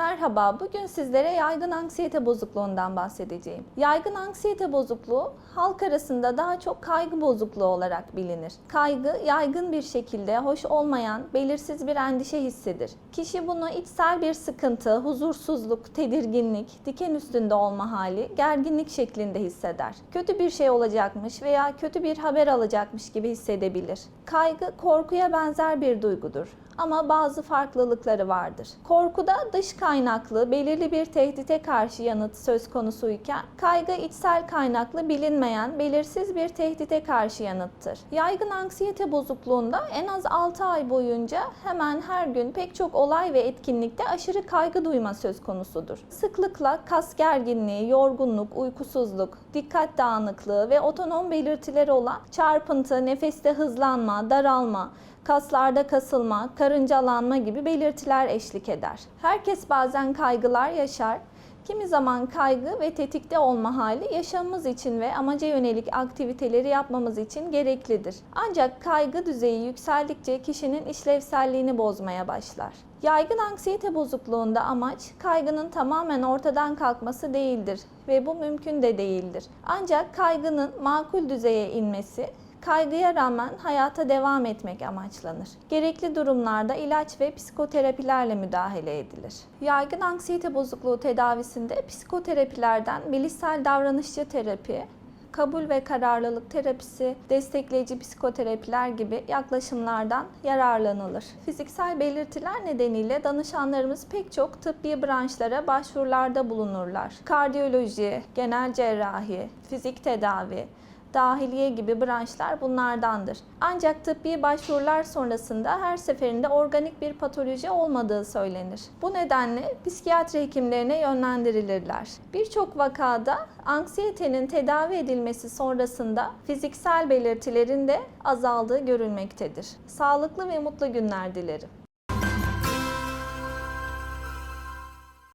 Merhaba, bugün sizlere yaygın anksiyete bozukluğundan bahsedeceğim. Yaygın anksiyete bozukluğu halk arasında daha çok kaygı bozukluğu olarak bilinir. Kaygı yaygın bir şekilde hoş olmayan, belirsiz bir endişe hissidir. Kişi bunu içsel bir sıkıntı, huzursuzluk, tedirginlik, diken üstünde olma hali, gerginlik şeklinde hisseder. Kötü bir şey olacakmış veya kötü bir haber alacakmış gibi hissedebilir. Kaygı korkuya benzer bir duygudur ama bazı farklılıkları vardır. Korkuda dış kaynaklı belirli bir tehdite karşı yanıt söz konusuyken kaygı içsel kaynaklı bilinmeyen belirsiz bir tehdite karşı yanıttır. Yaygın anksiyete bozukluğunda en az 6 ay boyunca hemen her gün pek çok olay ve etkinlikte aşırı kaygı duyma söz konusudur. Sıklıkla kas gerginliği, yorgunluk, uykusuzluk, dikkat dağınıklığı ve otonom belirtileri olan çarpıntı, nefeste hızlanma, daralma, kaslarda kasılma, karıncalanma gibi belirtiler eşlik eder. Herkes bazen kaygılar yaşar. Kimi zaman kaygı ve tetikte olma hali yaşamımız için ve amaca yönelik aktiviteleri yapmamız için gereklidir. Ancak kaygı düzeyi yükseldikçe kişinin işlevselliğini bozmaya başlar. Yaygın anksiyete bozukluğunda amaç kaygının tamamen ortadan kalkması değildir ve bu mümkün de değildir. Ancak kaygının makul düzeye inmesi kaygıya rağmen hayata devam etmek amaçlanır. Gerekli durumlarda ilaç ve psikoterapilerle müdahale edilir. Yaygın anksiyete bozukluğu tedavisinde psikoterapilerden bilişsel davranışçı terapi, kabul ve kararlılık terapisi, destekleyici psikoterapiler gibi yaklaşımlardan yararlanılır. Fiziksel belirtiler nedeniyle danışanlarımız pek çok tıbbi branşlara başvurularda bulunurlar. Kardiyoloji, genel cerrahi, fizik tedavi, dahiliye gibi branşlar bunlardandır. Ancak tıbbi başvurular sonrasında her seferinde organik bir patoloji olmadığı söylenir. Bu nedenle psikiyatri hekimlerine yönlendirilirler. Birçok vakada anksiyetenin tedavi edilmesi sonrasında fiziksel belirtilerin de azaldığı görülmektedir. Sağlıklı ve mutlu günler dilerim.